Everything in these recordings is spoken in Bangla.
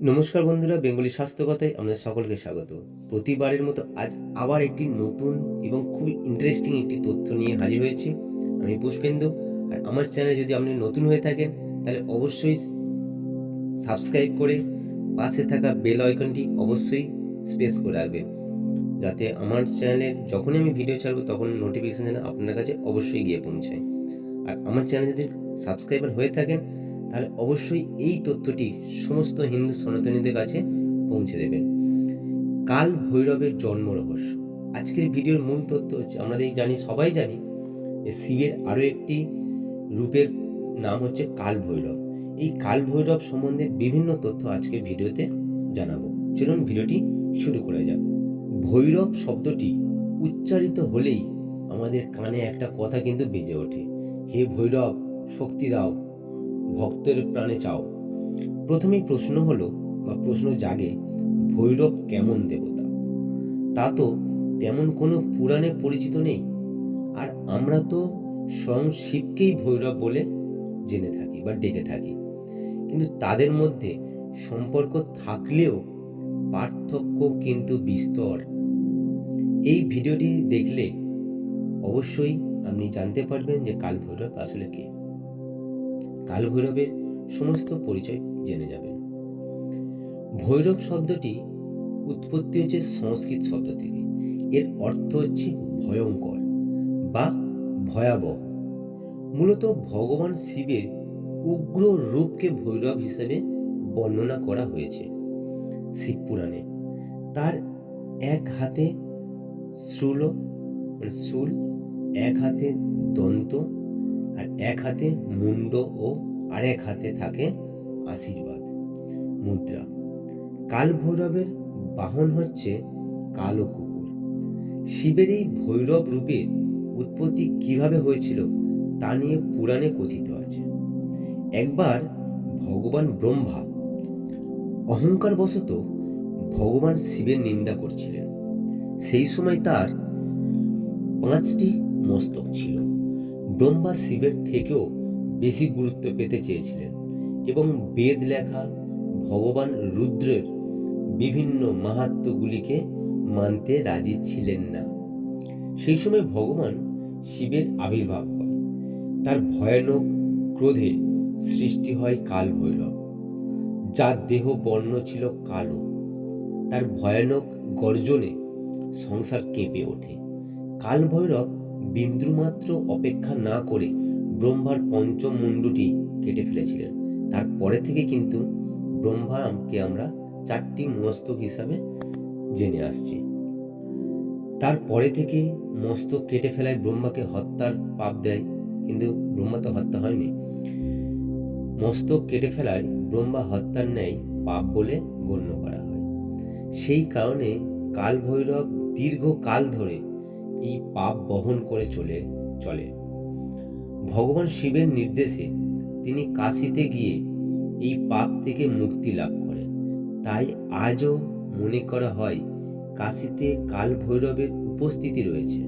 নমস্কার বন্ধুরা, বেঙ্গলি স্বাস্থ্যকথায় আপনাদের সকলকে স্বাগত। প্রতিবারের মতো আজ আবার একটি নতুন এবং খুবই ইন্টারেস্টিং একটি তথ্য নিয়ে হাজির হয়েছি। আমি পুষ্পেন্দু, আর আমার চ্যানেলে যদি আপনি নতুন হয়ে থাকেন, তাহলে অবশ্যই সাবস্ক্রাইব করে পাশে থাকা বেল আইকনটি অবশ্যই স্পেস করে রাখবেন। যাতে আমার চ্যানেলের যখনই আমি ভিডিও ছাড়বো, তখন নোটিফিকেশন যেন আপনার কাছে অবশ্যই গিয়ে পৌঁছায়। আর আমার চ্যানেল যদি সাবস্ক্রাইবার হয়ে থাকেন তাহলে অবশ্যই এই তথ্যটি সমস্ত হিন্দু সনাতনীদের কাছে পৌঁছে দেবেন কাল ভৈরবের জন্ম রহস্য। আজকের ভিডিওর মূল তথ্য হচ্ছে এই জানি, সবাই জানি যে শিবের আরও একটি রূপের নাম হচ্ছে কাল ভৈরব। এই কাল ভৈরব সম্বন্ধে বিভিন্ন তথ্য আজকের ভিডিওতে জানাব। চলুন ভিডিওটি শুরু করে যাক। ভৈরব শব্দটি উচ্চারিত হলেই আমাদের কানে একটা কথা কিন্তু বেজে ওঠে। হে ভৈরব, শক্তি দাও। ভক্তের প্রাণে চাও? প্রথমেই প্রশ্ন হলো, বা প্রশ্ন জাগে, ভৈরব কেমন দেবতা? তা তো তেমন কোনো পুরাণে পরিচিত নেই। আর আমরা তো স্বয়ং শিবকেই ভৈরব বলে জেনে থাকি, বা ডেকে থাকি। কিন্তু তাদের মধ্যে সম্পর্ক থাকলেও পার্থক্য কিন্তু বিস্তর। এই ভিডিওটি দেখলে অবশ্যই আপনি জানতে পারবেন যে কাল ভৈরব আসলে কে। কাল ভৈরবের সমস্ত পরিচয় জেনে যাবেন। ভৈরব শব্দটি উৎপত্তি হচ্ছে সংস্কৃত শব্দ থেকে। এর অর্থ হচ্ছে ভয়ঙ্কর বা ভয়াবহ। মূলত ভগবান শিবের উগ্র রূপকে ভৈরব হিসেবে বর্ণনা করা হয়েছে শিব পুরাণে। তার এক হাতে শ্রুল মানে শুল এক হাতে দন্ত আর এক হাতে মুন্ড ও আরেক হাতে থাকে আশীর্বাদ। মুদ্রা। কাল ভৈরবের বাহন হচ্ছে কালো কুকুর। শিবের এই ভৈরব রূপের উৎপত্তি কীভাবে হয়েছিল তা নিয়ে পুরাণে কথিত আছে। একবার ভগবান ব্রহ্মা অহংকার বশত ভগবান শিবের নিন্দা করছিলেন। সেই সময় তার পাঁচটি মস্তক ছিল। ব্রহ্মা শিবের থেকেও বেশি গুরুত্ব পেতে চেয়েছিলেন এবং বেদ লেখা ভগবান রুদ্রের বিভিন্ন মাহাত্মগুলিকে মানতে রাজি ছিলেন না। সেই সময় ভগবান শিবের আবির্ভাব হয়। তার ভয়ানক ক্রোধে সৃষ্টি হয় কাল ভৈরব যার দেহ বর্ণ ছিল কালো। তার ভয়ানক গর্জনে সংসার কেঁপে ওঠে। কাল ভৈরব বিন্দুমাত্র অপেক্ষা না করে ব্রহ্মার পঞ্চম মুন্ডুটি কেটে ফেলেছিলেন। তারপরে থেকে কিন্তু ব্রহ্মাকে আমরা চারটি মস্তক হিসাবে জেনে আসছি। তারপরে থেকে মস্তক কেটে ফেলায় ব্রহ্মাকে হত্যার পাপ দেয়, কিন্তু ব্রহ্মা তো হত্যা হয়নি। মস্তক কেটে ফেলায় ব্রহ্মা হত্যার ন্যায় পাপ বলে গণ্য করা হয়। সেই কারণে কাল ভৈরব দীর্ঘ কাল ধরে এই পাপ বহন করে চলে চলে। ভগবান শিবের নির্দেশে তিনি কাশিতে গিয়ে এই পাপ থেকে মুক্তি লাভ করেন। তাই আজও মনে করা হয়, কাশিতে কাল ভৈরবের উপস্থিতি রয়েছে।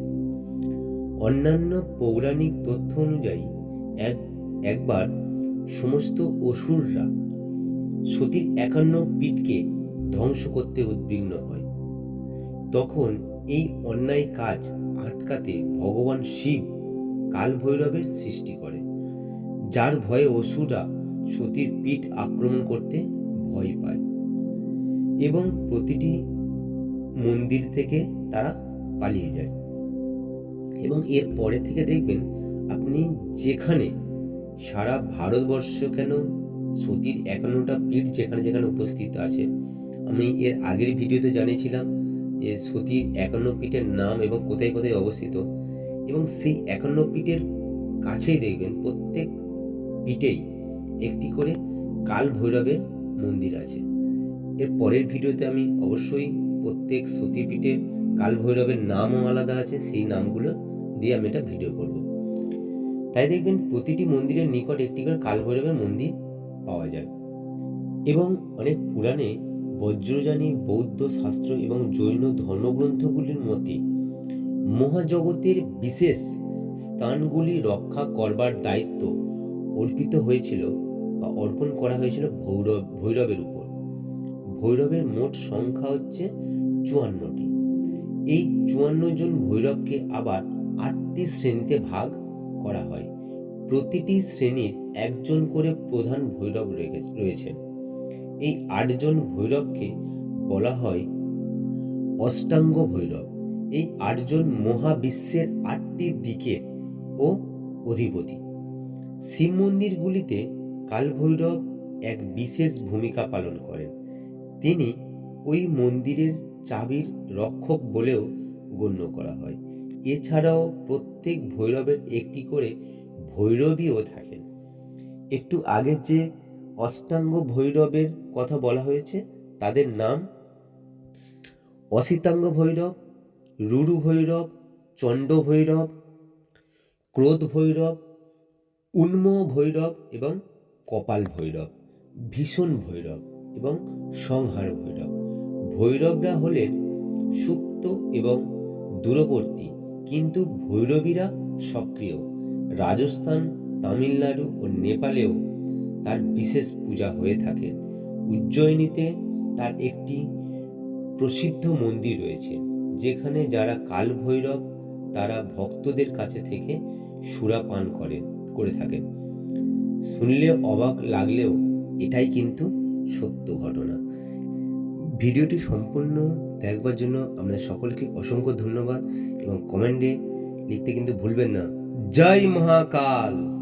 অন্যান্য পৌরাণিক তথ্য অনুযায়ী, এক, একবার সমস্ত অসুররা সতীর একান্ন পীঠকে ধ্বংস করতে উদ্বিগ্ন হয়। তখন এই অন্যায় কাজ আটকাতে ভগবান শিব কাল ভৈরবের সৃষ্টি করে, যার ভয়ে অসুররা সতীর পিঠ আক্রমণ করতে ভয় পায় এবং প্রতিটি মন্দির থেকে তারা পালিয়ে যায়। এবং এর পরে থেকে দেখবেন আপনি যেখানে সারা ভারতবর্ষ কেন সতীর একান্নটা পীঠ যেখানে যেখানে উপস্থিত আছে, আমি এর আগের ভিডিওতে জানিয়েছিলাম যে সতীর একান্ন পীঠের নাম এবং কোথায় কোথায় অবস্থিত, এবং সেই একান্ন পীঠের কাছেই দেখবেন প্রত্যেক পীঠেই একটি করে কাল ভৈরবের মন্দির আছে। এর পরের ভিডিওতে আমি অবশ্যই প্রত্যেক সতী পীঠের কাল ভৈরবের নামও আলাদা আছে, সেই নামগুলো দিয়ে আমি এটা ভিডিও করব। তাই দেখবেন প্রতিটি মন্দিরের নিকট একটি করে কাল ভৈরবের মন্দির পাওয়া যায়। এবং অনেক পুরাণে বজ্রযানী, বৌদ্ধ শাস্ত্র এবং জৈন ধর্মগ্রন্থগুলির মতে, মহাজগতের বিশেষ স্থানগুলি রক্ষা করবার দায়িত্ব অর্পিত হয়েছিল বা অর্পণ করা হয়েছিল ভৈরব, ভৈরবের উপর। ভৈরবের মোট সংখ্যা হচ্ছে চুয়ান্নটি। এই চুয়ান্ন জন ভৈরবকে আবার আটটি শ্রেণীতে ভাগ করা হয়। প্রতিটি শ্রেণির একজন করে প্রধান ভৈরব রয়েছেন। এই আটজন ভৈরবকে বলা হয় অষ্টাঙ্গ ভৈরব। এই আটজন মহাবিশ্বের আটটি দিকের ও অধিপতি। শিব মন্দিরগুলিতে কালভৈরব এক বিশেষ ভূমিকা পালন করেন। তিনি ওই মন্দিরের চাবির রক্ষক বলেও গণ্য করা হয়। এছাড়াও প্রত্যেক ভৈরবের একটি করে ভৈরবীও থাকেন। একটু আগে যে অষ্টাঙ্গ ভৈরবের কথা বলা হয়েছে, তাদের নাম অসিতাঙ্গ ভৈরব, রুরু ভৈরব, চণ্ড ভৈরব, ক্রোধ ভৈরব, উন্ম ভৈরব এবং কপাল ভৈরব, ভীষণ ভৈরব এবং সংহার ভৈরব। ভৈরবরা হলেন সুপ্ত এবং দূরবর্তী, কিন্তু ভৈরবীরা সক্রিয়। রাজস্থান, তামিলনাড়ু ও নেপালেও তার বিশেষ পূজা হয়ে থাকে। উজ্জয়িনীতে তার একটি প্রসিদ্ধ মন্দির রয়েছে, যেখানে যারা কাল ভৈরব তারা ভক্তদের কাছে থেকে সুরা পান করেন করে থাকেন। শুনলে অবাক লাগলেও এটাই কিন্তু সত্য ঘটনা। ভিডিওটি সম্পূর্ণ দেখবার জন্য আপনাদের সকলকে অসংখ্য ধন্যবাদ এবং কমেন্টে লিখতে কিন্তু ভুলবেন না। জয় মহাকাল!